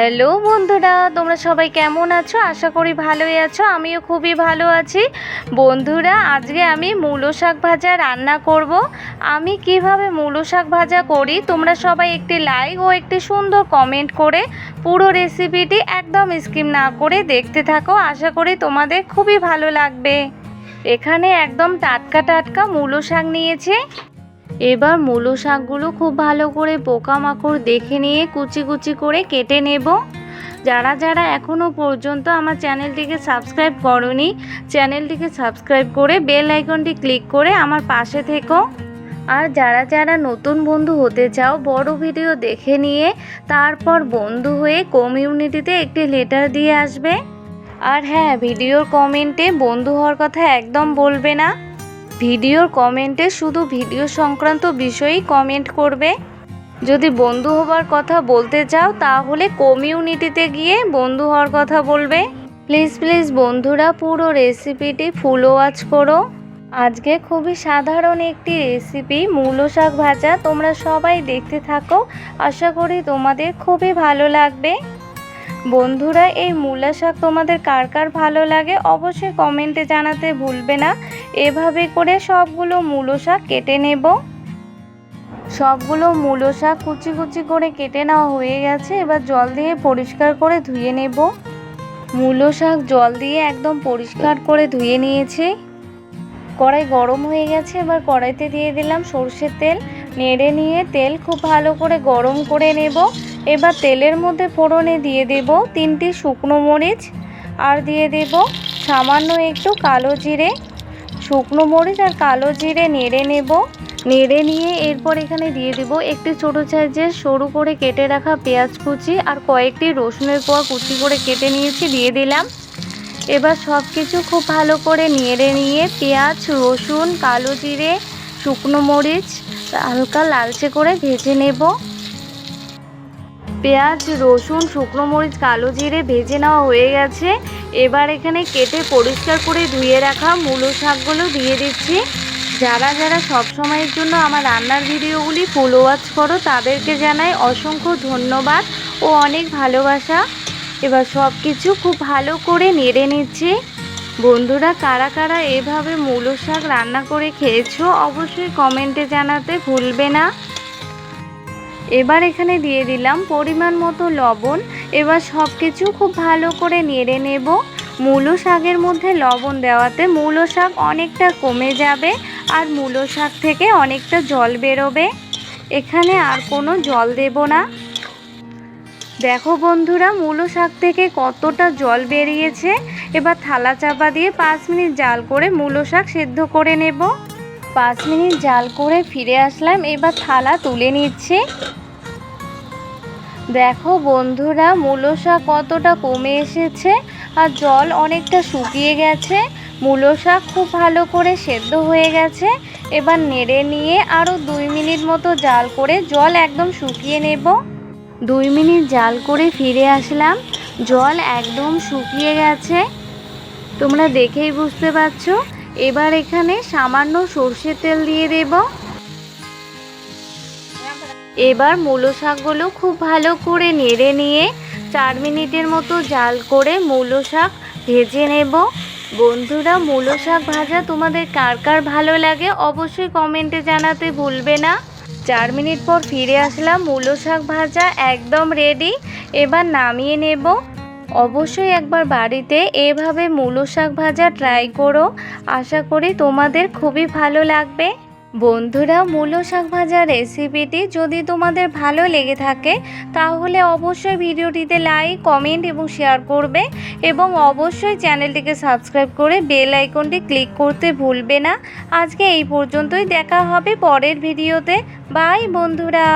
Hello বন্ধুরা, তোমরা সবাই কেমন আছো? আশা করি ভালোই আছো, আমিও খুবই ভালো আছি। বন্ধুরা, আজকে আমি মূলো শাক ভাজা রান্না করব। আমি কীভাবে মূলো শাক ভাজা করি, তোমরা সবাই একটি লাইক ও একটি সুন্দর কমেন্ট করে পুরো রেসিপিটি একদম স্কিম না করে দেখতে থাকো, আশা করি তোমাদের খুবই ভালো লাগবে। এখানে একদম টাটকা টাটকা মূলো শাক নিয়েছে। এবার মূলো শাকগুলো খুব ভালো করে পোকামাকড় দেখে নিয়ে কুচি কুচি করে কেটে নেব। যারা যারা এখনও পর্যন্ত আমার চ্যানেলটিকে সাবস্ক্রাইব করনি, চ্যানেলটিকে সাবস্ক্রাইব করে বেল আইকনটি ক্লিক করে আমার পাশে থেকো। আর যারা যারা নতুন বন্ধু হতে চাও, বড় ভিডিও দেখে নিয়ে তারপর বন্ধু হয়ে কমিউনিটিতে একটি লেটার দিয়ে আসবে। আর হ্যাঁ ভিডিওর কমেন্টে বন্ধু হওয়ার কথা একদম বলবে না। ভিডিওর কমেন্টে শুধু ভিডিও সংক্রান্ত বিষয়েই কমেন্ট করবে। যদি বন্ধু হবার কথা বলতে চাও, তাহলে কমিউনিটিতে গিয়ে বন্ধু হওয়ার কথা বলবে। প্লিজ প্লিজ বন্ধুরা, পুরো রেসিপিটি ফুল ওয়াচ করো। আজকে খুবই সাধারণ একটি রেসিপি, মূলো শাক ভাজা। তোমরা সবাই দেখতে থাকো। আশা করি তোমাদের খুবই ভালো লাগবে। বন্ধুরা, এই মূলা শাক তোমাদের কার কার ভালো লাগে অবশ্যই কমেন্টে জানাতে ভুলবে না। এভাবে করে সবগুলো মূলো শাক কেটে নেব। সবগুলো মূলো শাক কুচি কুচি করে কেটে নেওয়া হয়ে গেছে। এবার জল দিয়ে পরিষ্কার করে ধুয়ে নেব। মূলো শাক জল দিয়ে একদম পরিষ্কার করে ধুয়ে নিয়েছি। কড়াই গরম হয়ে গেছে, এবার কড়াইতে দিয়ে দিলাম সর্ষের তেল। নেড়ে নিয়ে তেল খুব ভালো করে গরম করে নেব। এবার তেলের মধ্যে ফোড়নে দিয়ে দেব তিনটি শুকনো মরিচ আর দিয়ে দেব সামান্য একটু কালো জিরে। শুকনো মরিচ আর কালো জিরে নেড়ে নেব। নেড়ে নিয়ে এরপর এখানে দিয়ে দেব একটি ছোটো সাইজের সরু করে কেটে রাখা পেঁয়াজ কুচি আর কয়েকটি রসুনের কোয়া কুচি করে কেটে নিয়েছি, দিয়ে দিলাম। এবার সব কিছু খুব ভালো করে নেড়ে নিয়ে পেঁয়াজ, রসুন, কালো জিরে, শুকনো মরিচ, হালকা লালচে করে ভেজে নেব। পেঁয়াজ, রসুন, শুকনো মরিচ, কালো জিরে ভেজে নেওয়া হয়ে গেছে। এবার এখানে কেটে পরিষ্কার করে ধুয়ে রাখা মূলো শাকগুলো দিয়ে দিচ্ছি। যারা যারা সব সময়ের জন্য আমার রান্নার ভিডিওগুলি ফুল ওয়াচ করো, তাদেরকে জানাই অসংখ্য ধন্যবাদ ও অনেক ভালোবাসা। এবার সব কিছু খুব ভালো করে নেড়ে নিচ্ছি। বন্ধুরা, কারা কারা এভাবে মূলো শাক রান্না করে খেয়েছো, অবশ্যই কমেন্টে জানাতে ভুলবে না। এবার এখানে দিয়ে দিলাম পরিমাণ মতো লবণ। এবার সব কিছু খুব ভালো করে নেড়ে নেব। মূলো শাকের মধ্যে লবণ দেওয়াতে মূলো শাক অনেকটা কমে যাবে আর মূলো শাক থেকে অনেকটা জল বেরোবে। এখানে আর কোনো জল দেব না। দেখো বন্ধুরা, মূলো শাক থেকে কতটা জল বেরিয়েছে। এবার থালা চাপা দিয়ে পাঁচ মিনিট জাল করে মূলো শাক সেদ্ধ করে নেব। পাঁচ মিনিট জাল করে ফিরে আসলাম। এবার থালা তুলে নিচ্ছে। দেখো বন্ধুরা মূলো শাক কতটা কমে এসেছে আর জল অনেকটা শুকিয়ে গেছে। মূলো শাক খুব ভালো করে সেদ্ধ হয়ে গেছে। এবার নেড়ে নিয়ে আরও দুই মিনিট মতো জাল করে জল একদম শুকিয়ে নেব। দুই মিনিট জাল করে ফিরে আসলাম। জল একদম শুকিয়ে গেছে। তোমরা দেখেই বুঝতে পারছ। এবার এখানে সামান্য সর্ষের তেল দিয়ে দেব। এবার মূলো শাকগুলো খুব ভালো করে নেড়ে নিয়ে চার মিনিটের মতো জাল করে মূলো শাক ভেজে নেব। বন্ধুরা, মূলো শাক ভাজা তোমাদের কার কার ভালো লাগে অবশ্যই কমেন্টে জানাতে ভুলবে না। চার মিনিট পর ফিরে আসলাম, মূলো শাক ভাজা একদম রেডি এবার নামিয়ে নেব। অবশ্যই একবার বাড়িতে এভাবে মূলো শাক ভাজা ট্রাই করো। আশা করি তোমাদের খুবই ভালো লাগবে। বন্ধুরা, মূলো শাক ভাজা রেসিপিটি যদি তোমাদের ভালো লেগে থাকে, তাহলে অবশ্যই ভিডিওটিতে লাইক কমেন্ট এবং শেয়ার করবে এবং অবশ্যই চ্যানেলটিকে সাবস্ক্রাইব করে বেল আইকনটি ক্লিক করতে ভুলবে না। আজকে এই পর্যন্তই, দেখা হবে পরের ভিডিওতে বাই বন্ধুরা।